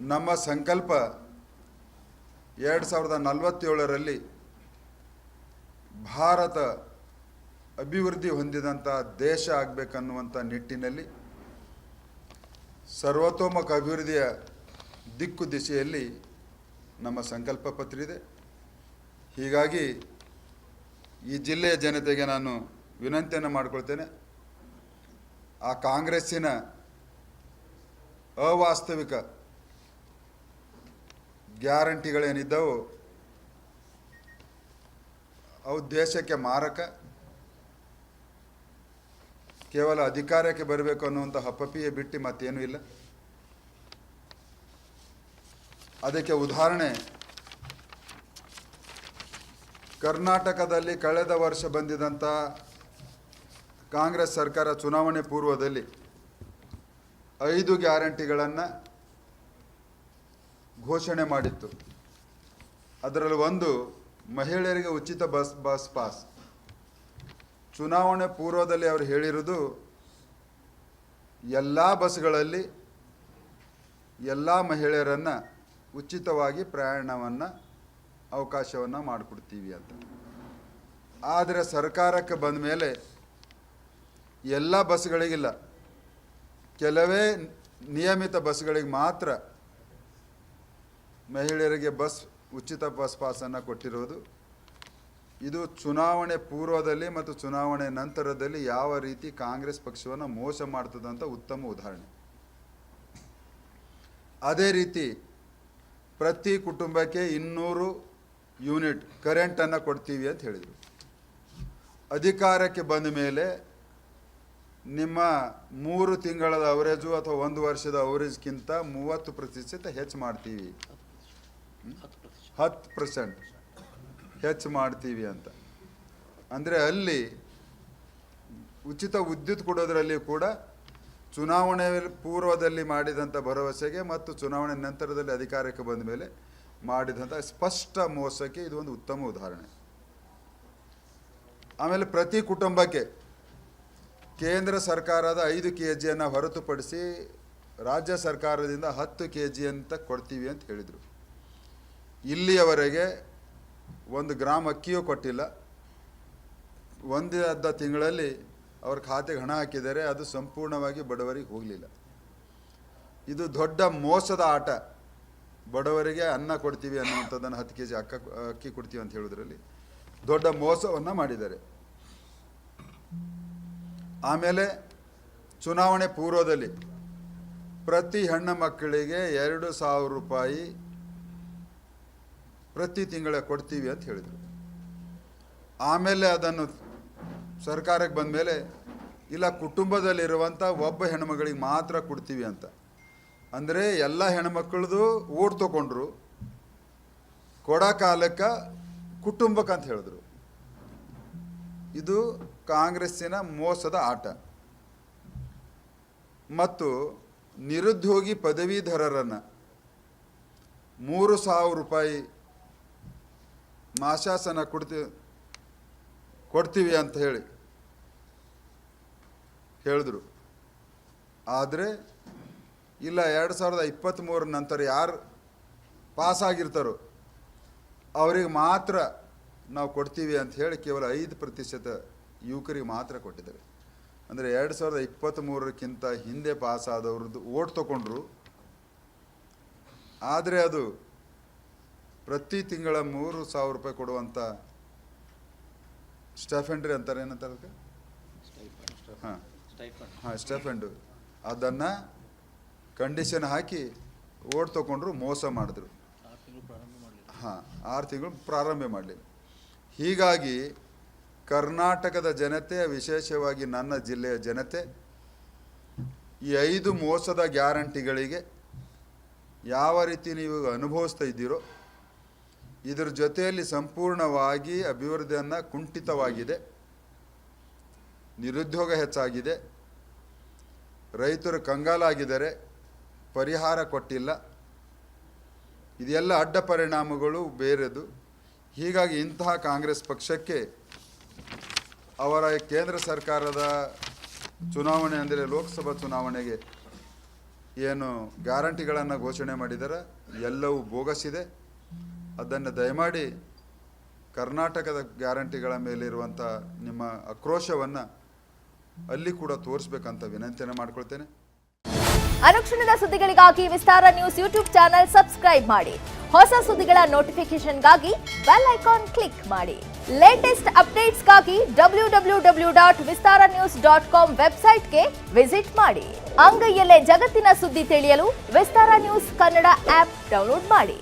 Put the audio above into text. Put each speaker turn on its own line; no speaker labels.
ನಮ್ಮ ಸಂಕಲ್ಪ ಎರಡು ಸಾವಿರದ ನಲವತ್ತೇಳರಲ್ಲಿ ಭಾರತ ಅಭಿವೃದ್ಧಿ ಹೊಂದಿದಂಥ ದೇಶ ಆಗಬೇಕನ್ನುವಂಥ ನಿಟ್ಟಿನಲ್ಲಿ ಸರ್ವತೋಮುಖ ಅಭಿವೃದ್ಧಿಯ ದಿಕ್ಕು ದಿಸೆಯಲ್ಲಿ ನಮ್ಮ ಸಂಕಲ್ಪ ಪತ್ರ ಇದೆ. ಹೀಗಾಗಿ ಈ ಜಿಲ್ಲೆಯ ಜನತೆಗೆ ನಾನು ವಿನಂತಿಯನ್ನು ಮಾಡಿಕೊಳ್ತೇನೆ. ಆ ಕಾಂಗ್ರೆಸ್ಸಿನ ಅವಾಸ್ತವಿಕ ಗ್ಯಾರಂಟಿಗಳೇನಿದ್ದವು? ಅವು ದೇಶಕ್ಕೆ ಮಾರಕ? ಕೇವಲ ಅಧಿಕಾರಕ್ಕೆ ಬರಬೇಕು ಅನ್ನುವಂಥ ಹಪ್ಪಪಿಯೇ ಬಿಟ್ಟು ಮತ್ತೇನೂ ಇಲ್ಲ. ಅದಕ್ಕೆ ಉದಾಹರಣೆ, ಕರ್ನಾಟಕದಲ್ಲಿ ಕಳೆದ ವರ್ಷ ಬಂದಿದಂಥ ಕಾಂಗ್ರೆಸ್ ಸರ್ಕಾರ ಚುನಾವಣೆ ಪೂರ್ವದಲ್ಲಿ ಐದು ಗ್ಯಾರಂಟಿಗಳನ್ನು ಘೋಷಣೆ ಮಾಡಿತ್ತು. ಅದರಲ್ಲಿ ಒಂದು, ಮಹಿಳೆಯರಿಗೆ ಉಚಿತ ಬಸ್ ಬಸ್ ಪಾಸ್. ಚುನಾವಣೆ ಪೂರ್ವದಲ್ಲಿ ಅವರು ಹೇಳಿರುವುದು, ಎಲ್ಲ ಬಸ್ಗಳಲ್ಲಿ ಎಲ್ಲ ಮಹಿಳೆಯರನ್ನು ಉಚಿತವಾಗಿ ಪ್ರಯಾಣವನ್ನು, ಅವಕಾಶವನ್ನು ಮಾಡಿಕೊಡ್ತೀವಿ ಅಂತ. ಆದರೆ ಸರ್ಕಾರಕ್ಕೆ ಬಂದ ಮೇಲೆ ಎಲ್ಲ ಬಸ್ಗಳಿಗಿಲ್ಲ. ಕೆಲವೇ ನಿಯಮಿತ ಬಸ್ಗಳಿಗೆ ಮಾತ್ರ ಮಹಿಳೆಯರಿಗೆ ಬಸ್, ಉಚಿತ ಬಸ್ ಪಾಸನ್ನು ಕೊಟ್ಟಿರೋದು ಇದು ಚುನಾವಣೆ ಪೂರ್ವದಲ್ಲಿ ಮತ್ತು ಚುನಾವಣೆ ನಂತರದಲ್ಲಿ ಯಾವ ರೀತಿ ಕಾಂಗ್ರೆಸ್ ಪಕ್ಷವನ್ನು ಮೋಸ ಮಾಡ್ತದಂತ ಉತ್ತಮ ಉದಾಹರಣೆ. ಅದೇ ರೀತಿ ಪ್ರತಿ ಕುಟುಂಬಕ್ಕೆ ಇನ್ನೂರು ಯೂನಿಟ್ ಕರೆಂಟನ್ನು ಕೊಡ್ತೀವಿ ಅಂತ ಹೇಳಿದರು. ಅಧಿಕಾರಕ್ಕೆ ಬಂದ ಮೇಲೆ ನಿಮ್ಮ ಮೂರು ತಿಂಗಳದ ಅವರೇಜು ಅಥವಾ ಒಂದು ವರ್ಷದ ಅವರೇಜ್ಗಿಂತ ಮೂವತ್ತು ಪ್ರತಿಶತ ಹೆಚ್ಚು ಮಾಡ್ತೀವಿ. ಹತ್ತು ಪರ್ಸೆಂಟ್. ಹೆಚ್ಚು ಮಾಡ್ತೀವಿ ಅಂತ. ಅಂದರೆ ಅಲ್ಲಿ ಉಚಿತ ವಿದ್ಯುತ್ ಕೊಡೋದರಲ್ಲಿ ಕೂಡ ಚುನಾವಣೆ ಪೂರ್ವದಲ್ಲಿ ಮಾಡಿದಂಥ ಭರವಸೆಗೆ ಮತ್ತು ಚುನಾವಣೆ ನಂತರದಲ್ಲಿ ಅಧಿಕಾರಕ್ಕೆ ಬಂದ ಮೇಲೆ ಮಾಡಿದಂಥ ಸ್ಪಷ್ಟ ಮೋಸಕ್ಕೆ ಇದು ಒಂದು ಉತ್ತಮ ಉದಾಹರಣೆ. ಆಮೇಲೆ ಪ್ರತಿ ಕುಟುಂಬಕ್ಕೆ ಕೇಂದ್ರ ಸರ್ಕಾರದ ಐದು ಕೆ ಜಿಯನ್ನು ಹೊರತುಪಡಿಸಿ ರಾಜ್ಯ ಸರ್ಕಾರದಿಂದ ಹತ್ತು ಕೆ ಜಿ ಅಂತ ಕೊಡ್ತೀವಿ ಅಂತ ಹೇಳಿದರು. ಇಲ್ಲಿಯವರೆಗೆ ಒಂದು ಗ್ರಾಮ್ ಅಕ್ಕಿಯೂ ಕೊಟ್ಟಿಲ್ಲ. ಒಂದೇ ಅರ್ಧ ತಿಂಗಳಲ್ಲಿ ಅವ್ರ ಖಾತೆಗೆ ಹಣ ಹಾಕಿದರೆ ಅದು ಸಂಪೂರ್ಣವಾಗಿ ಬಡವರಿಗೆ ಹೋಗಲಿಲ್ಲ. ಇದು ದೊಡ್ಡ ಮೋಸದ ಆಟ. ಬಡವರಿಗೆ ಅನ್ನ ಕೊಡ್ತೀವಿ ಅನ್ನುವಂಥದ್ದನ್ನು ಹತ್ತು ಕೆ ಜಿ ಅಕ್ಕ ಅಕ್ಕಿ ಕೊಡ್ತೀವಿ ಅಂತ ಹೇಳೋದ್ರಲ್ಲಿ ದೊಡ್ಡ ಮೋಸವನ್ನು ಮಾಡಿದ್ದಾರೆ. ಆಮೇಲೆ ಚುನಾವಣೆ ಪೂರ್ವದಲ್ಲಿ ಪ್ರತಿ ಹೆಣ್ಣು ಮಕ್ಕಳಿಗೆ ಎರಡು ಸಾವಿರ ರೂಪಾಯಿ ಪ್ರತಿ ತಿಂಗಳ ಕೊಡ್ತೀವಿ ಅಂತ ಹೇಳಿದರು. ಆಮೇಲೆ ಅದನ್ನು ಸರ್ಕಾರಕ್ಕೆ ಬಂದ ಮೇಲೆ ಇಲ್ಲ ಕುಟುಂಬದಲ್ಲಿರುವಂಥ ಒಬ್ಬ ಹೆಣ್ಮಗಳಿಗೆ ಮಾತ್ರ ಕೊಡ್ತೀವಿ ಅಂತ. ಅಂದರೆ ಎಲ್ಲ ಹೆಣ್ಮಕ್ಳದು ಓಟ್ ತಗೊಂಡ್ರು, ಕೊಡೋ ಕಾಲಕ್ಕೆ ಕುಟುಂಬಕ್ಕೆ ಅಂತ ಹೇಳಿದ್ರು. ಇದು ಕಾಂಗ್ರೆಸ್ಸಿನ ಮೋಸದ ಆಟ. ಮತ್ತು ನಿರುದ್ಯೋಗಿ ಪದವೀಧರರನ್ನು ಮೂರು ಸಾವಿರ ರೂಪಾಯಿ ಮಾಶಾಸನ ಕೊಡ್ತೀವಿ ಕೊಡ್ತೀವಿ ಅಂತ ಹೇಳಿ ಹೇಳಿದ್ರು. ಆದರೆ, ಇಲ್ಲ, ಎರಡು ಸಾವಿರದ ಇಪ್ಪತ್ತ್ಮೂರ ನಂತರ ಯಾರು ಪಾಸ್ ಆಗಿರ್ತಾರೋ, ಅವರಿಗೆ ಮಾತ್ರ ನಾವು ಕೊಡ್ತೀವಿ ಅಂತ ಹೇಳಿ ಕೇವಲ ಐದು ಪ್ರತಿಶತ ಯುವಕರಿಗೆ ಮಾತ್ರ ಕೊಟ್ಟಿದ್ದಾರೆ ಅಂದರೆ ಎರಡು ಸಾವಿರದ ಇಪ್ಪತ್ತ್ಮೂರಕ್ಕಿಂತ ಹಿಂದೆ ಪಾಸ್ ಆದವ್ರದ್ದು ಓಟ್ ತಗೊಂಡ್ರು. ಆದರೆ ಅದು ಪ್ರತಿ ತಿಂಗಳ ಮೂರು ಸಾವಿರ ರೂಪಾಯಿ ಕೊಡುವಂಥ ಸ್ಟೆಫೆಂಡ್ರಿ ಅಂತಾರೆ ಏನಂತಾರೆ ಅದಕ್ಕೆ ಹಾಂ. ಹಾಂ ಸ್ಟೆಫೆಂಡು. ಅದನ್ನು ಕಂಡೀಷನ್ ಹಾಕಿ ಓಟ್ ತಗೊಂಡ್ರು ಮೋಸ ಮಾಡಿದ್ರು. ಹಾಂ ಆರು ತಿಂಗಳು ಪ್ರಾರಂಭ ಮಾಡಲಿಲ್ಲ. ಹೀಗಾಗಿ ಕರ್ನಾಟಕದ ಜನತೆ ವಿಶೇಷವಾಗಿ ನನ್ನ ಜಿಲ್ಲೆಯ ಜನತೆ ಈ ಐದು ಮೋಸದ ಗ್ಯಾರಂಟಿಗಳಿಗೆ ಯಾವ ರೀತಿ ನೀವು ಅನುಭವಿಸ್ತಾ ಇದ್ದೀರೋ ಇದರ ಜೊತೆಯಲ್ಲಿ ಸಂಪೂರ್ಣವಾಗಿ ಅಭಿವೃದ್ಧಿಯನ್ನು ಕುಂಠಿತವಾಗಿದೆ. ನಿರುದ್ಯೋಗ ಹೆಚ್ಚಾಗಿದೆ. ರೈತರು ಕಂಗಾಲಾಗಿದ್ದಾರೆ. ಪರಿಹಾರ ಕೊಟ್ಟಿಲ್ಲ. ಇದೆಲ್ಲ ಅಡ್ಡ ಪರಿಣಾಮಗಳು ಬೇರೆದು. ಹೀಗಾಗಿ ಇಂತಹ ಕಾಂಗ್ರೆಸ್ ಪಕ್ಷಕ್ಕೆ ಅವರ ಕೇಂದ್ರ ಸರ್ಕಾರದ ಚುನಾವಣೆ ಅಂದರೆ ಲೋಕಸಭಾ ಚುನಾವಣೆಗೆ ಏನು ಗ್ಯಾರಂಟಿಗಳನ್ನು ಘೋಷಣೆ ಮಾಡಿದರೆ? ಎಲ್ಲವೂ ಬೋಗಸಿದೆ. ಅದನ್ನು ದಯಮಾಡಿ ಕರ್ನಾಟಕದ ಗ್ಯಾರಂಟಿಗಳ ಮೇಲಿರುವಂಥ ನಿಮ್ಮ ಆಕ್ರೋಶವನ್ನು ಅಲ್ಲಿ ಕೂಡ ತೋರಿಸ್ಬೇಕಂತ ವಿನಂತಿಯನ್ನು ಮಾಡ್ಕೊಳ್ತೇನೆ.
ಅನುಕ್ಷಣದ ಸುದ್ದಿಗಳಿಗಾಗಿ Vistara news YouTube channel subscribe ಮಾಡಿ. ಹೊಸ ಸುದ್ದಿಗಳ ನೋಟಿಫಿಕೇಶನ್ಗಾಗಿ ಬೆಲ್ ಐಕಾನ್ ಕ್ಲಿಕ್ ಮಾಡಿ. Latest ಅಪ್ಡೇಟ್ಸ್ಗಾಗಿ W W W dot Vistara news dot com ವೆಬ್ಸೈಟ್ಗೆ ವಿಸಿಟ್ ಮಾಡಿ. ಅಂಗೈಯಲ್ಲೇ ಜಗತ್ತಿನ ಸುದ್ದಿ ತಿಳಿಯಲು Vistara news Kannada app download ಮಾಡಿ.